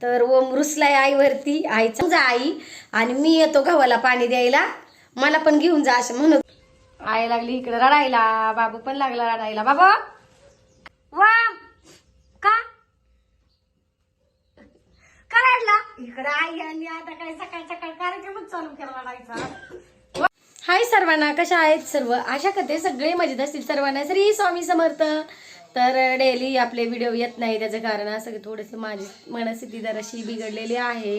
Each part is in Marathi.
तर ओम रुसलाय आईवरती आईचा जा आई आणि मी येतो गव्हाला पाणी द्यायला. मला पण घेऊन जा असं म्हणत. आई लागली इकडे रडायला बाबू पण लागला रडायला. बाबा! वा! का? करायला इकडे आई आणि आता काय सकाळ सकाळ कार्यक्रमच चालू केला रडायचा. हाय सर्वांना कशा आहेत सर्व? आशा करते सगळे मजेत असतील सर्वांना. श्री स्वामी समर्थ. तर डेली आपले व्हिडिओ येत नाही त्याचं कारण असं की थोडंसं माझी मनस्थिती जराशी बिघडलेली आहे.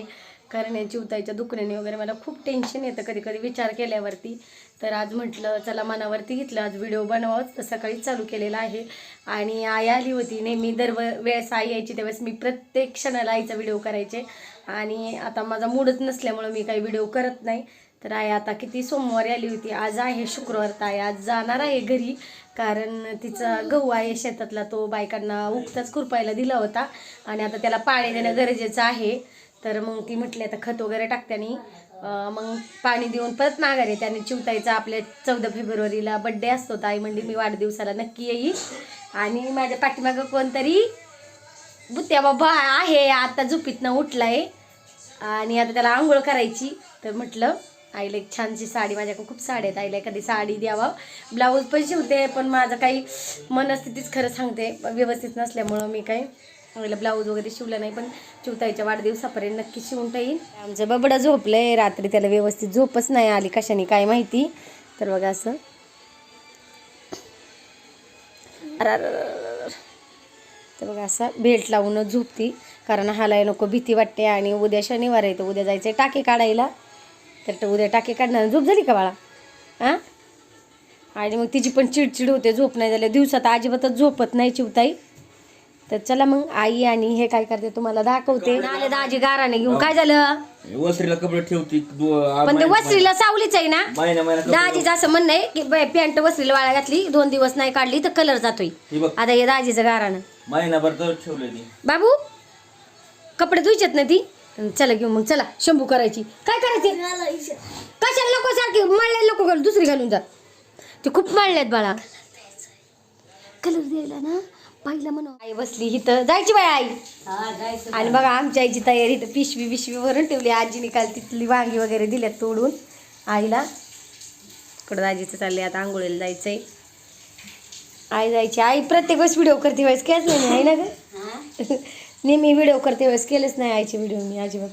कारण या चिवताईच्या दुखण्याने वगैरे मला खूप टेन्शन येतं कधी कधी विचार केल्यावरती. तर आज म्हटलं चला मनावरती घेतलं आज व्हिडिओ बनवावंच. तर सकाळीच चालू केलेला आहे. आणि आई आली होती नेहमी दर वेळेस आई यायची त्यावेळेस मी प्रत्येक क्षणाला आईचा व्हिडिओ करायचे. आणि आता माझा मूडच नसल्यामुळं मी काही व्हिडिओ करत नाही. तर आई आता किती सोमवारी आली होती. आज आहे शुक्रवार तर आज जाणार आहे घरी. कारण तिचा गहू आहे शेतातला तो बायकांना उगताच खुरपायला दिला होता. आणि आता त्याला पाणी देणं गरजेचं आहे. तर मग ती म्हटली आता खत वगैरे टाकत्यानी मग पाणी देऊन परत माघारी त्याने चिवतायचा आपल्या चौदा फेब्रुवारीला बड्डे असतो. तर आई म्हणली मी वाढदिवसाला नक्की येईल आणि माझ्या पाठीमागं कोणतरी बुत्या बाबा आहे. आता झोपीतनं उठलाय. आणि आता त्याला आंघोळ करायची. तर म्हटलं आईला एक छानशी साडी माझ्याकडे खूप साड्या आहेत. आईला एखादी साडी द्यावा. ब्लाऊज पण शिवते पण माझं काही मनस्थितीच खरं सांगते. व्यवस्थित नसल्यामुळं मी काही आईला ब्लाऊज वगैरे शिवलं नाही पण शिवताईच्या वाढदिवसापर्यंत नक्की शिवून येईल आमचं बबडं झोपलंय. रात्री त्याला व्यवस्थित झोपच नाही आली. कशाने काय माहिती? तर बघा असं. तर बघा असा बेल्ट लावूनच झोपती कारण हालाय नको भीती वाटते आणि उद्या शनिवार आहे तर उद्या जायचं टाके काढायला तर तो उद्या टाके काढणार. झोप झाली का बाळा? हां आणि मग तिची पण चिडचिड होते झोप नाही झाल्या दिवसात अजिबातच झोपत नाही चिवताई. तर चला मग आई आणि हे काय करते तुम्हाला दाखवते. आले दाजी गाराने घेऊन काय झालं? वसरीला कपडे ठेवती पण ते वस्त्रीला सावलीच आहे ना? दाजीचं असं म्हणणं आहे की पॅन्ट वस्त्रीला वाळा घातली दोन दिवस नाही काढली तर कलर जातोय. आता हे दाजीचं गारानं. महिनाभर बाबू कपडे धुयचेत ना ती? चला घेऊ मग चला. शंभू करायची. काय करायचे? कशाला नको सारखी मळले नको घालू दुसरी घालून जा. ते खूप मळलेत बाळा. कलर द्यायला ना पाहिलं म्हणून आई बसली इथं. जायची बाय आई. आणि बघा आमच्या आईची तयारी इथं पिशवी बिशवी भरून ठेवली. आजीने काल तिथली वांगी वगैरे दिल्यात तोडून. आईला. इकडं दाजीचं चाललंय आता आंघोळीला जायचंय. आई जायची. आई प्रत्येक वेळेस व्हिडिओ करते वेळेस केलंच नाही ना ग? नेहमी व्हिडिओ करते वेळेस. केलंच नाही आईचे व्हिडिओ मी अजिबात.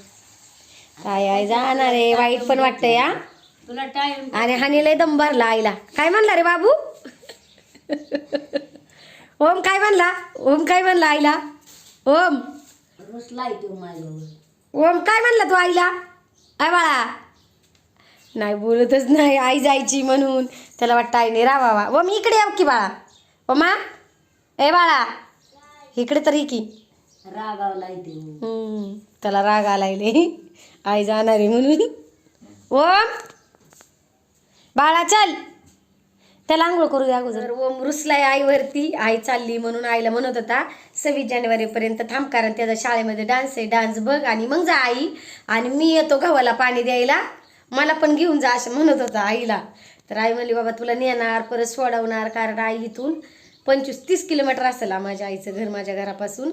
काय आई जाणार आहे? वाईट पण वाटतंय या तुला टाइम आणि हानी लय दम भरला आईला. काय म्हणला रे बाबू? ओम काय म्हणला? ओम काय म्हणला आईला? ओम. ओम काय म्हणला तू आईला? आय बाळा. नाही बोलतच नाही. आई जायची म्हणून. त्याला वाटतं आईने रावावा. ओम इकडे की बाळा. ओमा. ए बाळा. इकडे तर की. रागावलाय तू. हम्म, त्याला राग आलायले आई जाणार आहे म्हणून. ओम. बाळा चल. त्याला आंघोळ करू द्या अगोदर ओम रुसलाय आईवरती. आई चालली म्हणून आईला म्हणत होता सव्वीस जानेवारीपर्यंत थांब कारण त्याचा शाळेमध्ये डान्स आहे. डान्स बघ आणि मग जा आई. आणि मी येतो गव्हाला पाणी द्यायला. मला पण घेऊन जा असं म्हणत होता आईला. तर आई म्हणली बाबा तुला नेणार परत सोडवणार कारण आई इथून पंचवीस तीस किलोमीटर असेल हा माझ्या आईचं घर माझ्या घरापासून.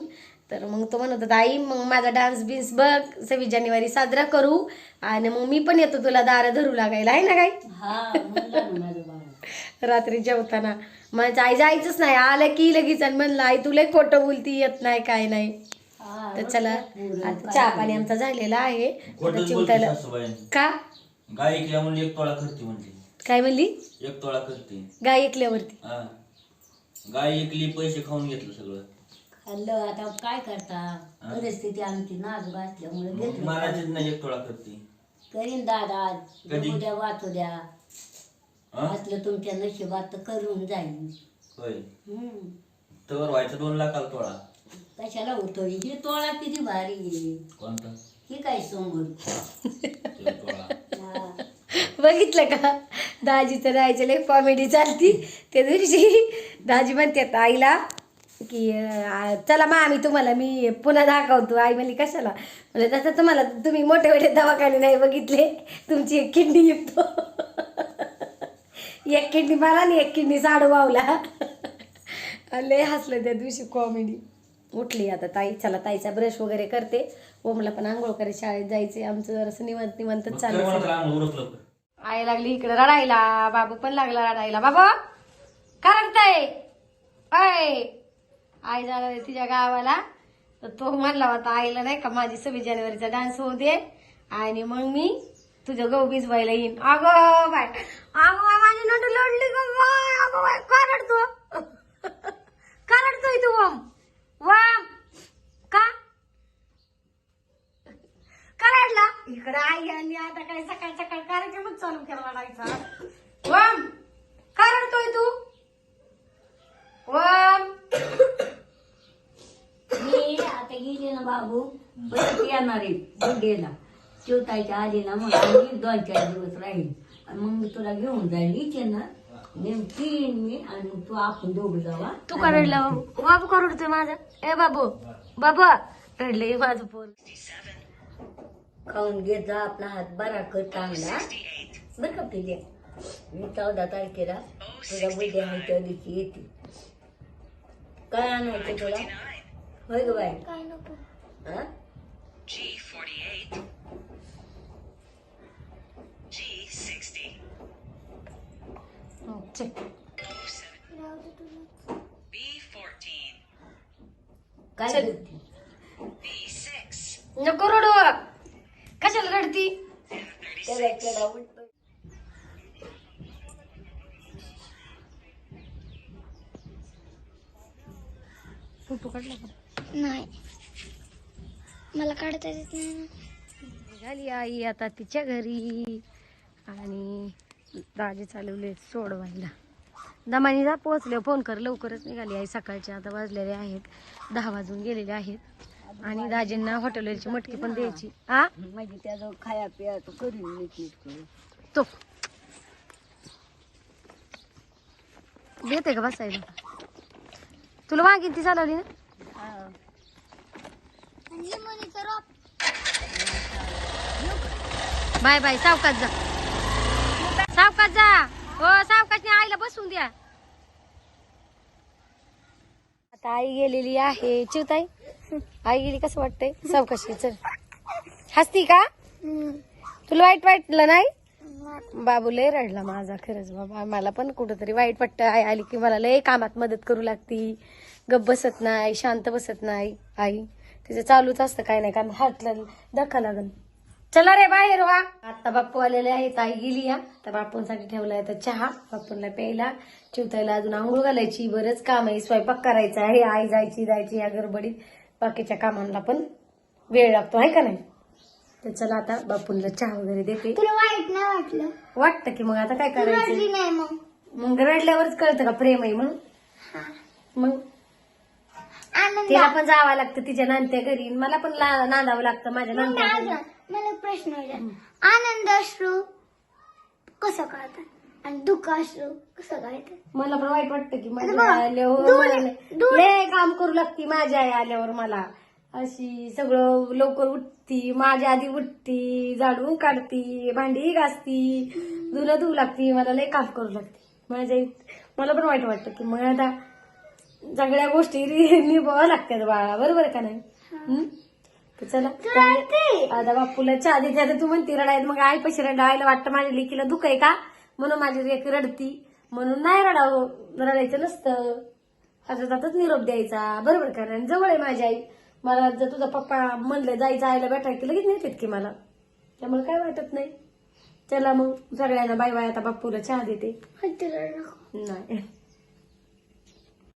तर मग तो म्हणत होता आई मग माझा डान्स बिन्स बघ सव्वीस जानेवारी साजरा करू आणि मग मी पण येतो तुला दारं धरू लागायला आहे ना काय? हा रात्री जेवताना माझं आई जायचंच नाही आलं की लगेच. आणि म्हणलं आई तुला खोटं बोलती येत नाही काय नाही. हा, तर चला आता चहा पाणी आमचा झालेला आहे. सासूबाई का? गाय ऐकल्या म्हणून एक तोळा करते म्हणते काय म्हणली? एक तोळा करते गाय ऐकल्यावरती. हा. गाय ऐकली पैसे खाऊन घेतलं सगळं. खाल्लं आता काय करता? परिस्थिती आमची नाजूक असल्यामुळे मग घेतलं. महाराजच नाही एक तोळा करते. करीन दादा कधी? उद्या वाचू द्या. हा? असलं तुमच्या नशिबात तर करून जाईन. होय. हम्म. तर व्हायचं दोन लाखाला तोळा कशाला होतो ही तोळा किती भारी आहे. कोणता? ही काय समोर तो तोळा हा. बघितलं का? दाजीचं राहायचं लय कॉमेडी चालती. त्या दिवशी दाजी म्हणतात आईला की चला मा आम्ही तुम्हाला मी पुन्हा दाखवतो. आई म्हणली कशाला? म्हणजे तसं तुम्हाला तुम्ही मोठे मोठे दवाखाने नाही बघितले? तुमची एक किडनी निघतो एक किडनी मला आणि एक किडनी साडू वावला लय हसलं त्या दिवशी कॉमेडी उठली आता ताई चला ताईचा ब्रश वगैरे करते. ओमला पण आंघोळ करायला शाळेत जायचे आमचं जरासं निवंत निवंतच मग चालू कर आई लागली इकडे रडायला. बाबू पण लागला रडायला. बाबा का रडताय? आई जाणार आहे तिच्या गावाला. तर तो म्हणला होता आईला नाही का माझी सव्वीस जानेवारीचा डान्स होऊ दे. आणि मग मी तुझं गहू भिजवायला येईन. अगं बाय अगं बाय माझी नट लढली ग बाय अगं बाय करडतो करडतोय तू वम. वम. का? का इकडे आई आणि आता काय सकाळ सकाळ कार्यक्रमच चालू केला लागायचा वम का रडतोय तू वम मी आता गेली ना बाबू परत येणार आहे बड्डेला. चिवतायच्या आधी ना मग आम्ही दोन चार दिवस राहील आणि मग मी तुला घेऊन जाईल इथे ना नेमकी येईन मी आणि तू आपण दोघं जावा. तू का रडला बाबू बाबू का रडतोय माझा. ए बाबू बाबा रडले माझं पोर. खाऊन घेत जा आपला हात बरा कर चांगला. बरं का तुझे मी चौदा तारखेला तुझा बड्डे आहे त्या दिवशी येते. काय आणायचं तुला? होय ग बाई. काय नको. हा? G48. G60. चल. राहू दे तुला B14. काय चल. करते? B6. नको रडू कशाला रडती त्याला केला उलट फोटो काढला का नाही मला काढता येत नाही निघाली आई आता तिच्या घरी. आणि दाजे चालवले सोडवायला दमानी जा पोहोचले फोन कर. लवकरच निघाली आई. सकाळचे आता वाजलेले आहेत. दहा वाजून गेलेले आहेत. आणि दाजींना हॉटेलची मटकी पण द्यायची. आ? म्हणजे त्याचं खाया पिया तो करीन नीट नीट करून. तो. देते का बसायला? तुला मागितली ती चालवली ना हा. आणि लिंबोनीचं रॉप बाय बाय सावकाश जा. सावकाश जा. हो सावकाशने आईला बसून द्या. आता आई गेलेली आहे. चिवताई आई गेली कसं वाटतंय? सावकाशी चल. हसती का? तुला वाईट वाटलं नाही? बाबू लय रडला माझा खरंच बाबा. मला पण कुठंतरी वाईट वाटतं. आई आली की मला लय कामात मदत करू लागती. गप बसत नाही शांत बसत नाही आई. तिचं चालूच असतं काय नाही कारण हातला धक्का लागल चला रे बाहेर वा आता बाप्पू आलेले आहेत आई गेली या तर बाप्पूंसाठी ठेवलाय तर चहा. बाप्पूंना प्यायला चिवतायला अजून आंघोळ घालायची बरंच काम आहे स्वयंपाक करायचा आहे आई जायची जायची या गडबडीत. बाकीच्या कामांना पण वेळ लागतो आहे का नाही? तर चला आता बापूंना चहा वगैरे देते. तुला वाईट नाही वाटलं? वाटतं की मग आता काय करायचं? नाही मग. मग रडल्यावरच कळतं का प्रेम आहे म्हणून? मग तिला पण जावं लागतं तिच्या नांदत्या घरी. मला पण ला- नांदावं लागतं माझ्या नांदत्या घरी मला एक प्रश्न विचार. आनंद अश्रू कसं कळतात आणि दुःख अश्रू कसं कळतात मला पण वाईट वाटतं की माझ्या बघा, आई आल्यावर मला लय- दोन- लय काम करू लागती माझी आई आल्यावर मला. अशी सगळं लवकर उठती माझ्या आधी उठती झाडून काढती भांडी घासती धुलं धुवू लागती मला लय काम करू लागते. माझ्या आई मला पण वाईट वाटतं की मग आता सगळ्या गोष्टी निभाव्या लागतात बाळा. बरोबर का नाही? हं? तर चला. रडते. आता बापूला चहा देते आता तू म्हणती रडायत मग आई पैसे रडायला वाटतं माझ्या लेकीला दुःख आहे का? म्हणून माझी लेकी रडती. म्हणून नाही रडावं. रडायचं नसतं. आता जातच निरोप द्यायचा. बरोबर का नाही? जवळ आहे माझी आई. मला जर तुझा पप्पा म्हणलं जायचं आईला भेटायला की लगेच नेतात की मला. त्यामुळे काय वाटत नाही. चला मग सगळ्यांना बाय बाय. आता बापूला चहा देते. नको. नाही.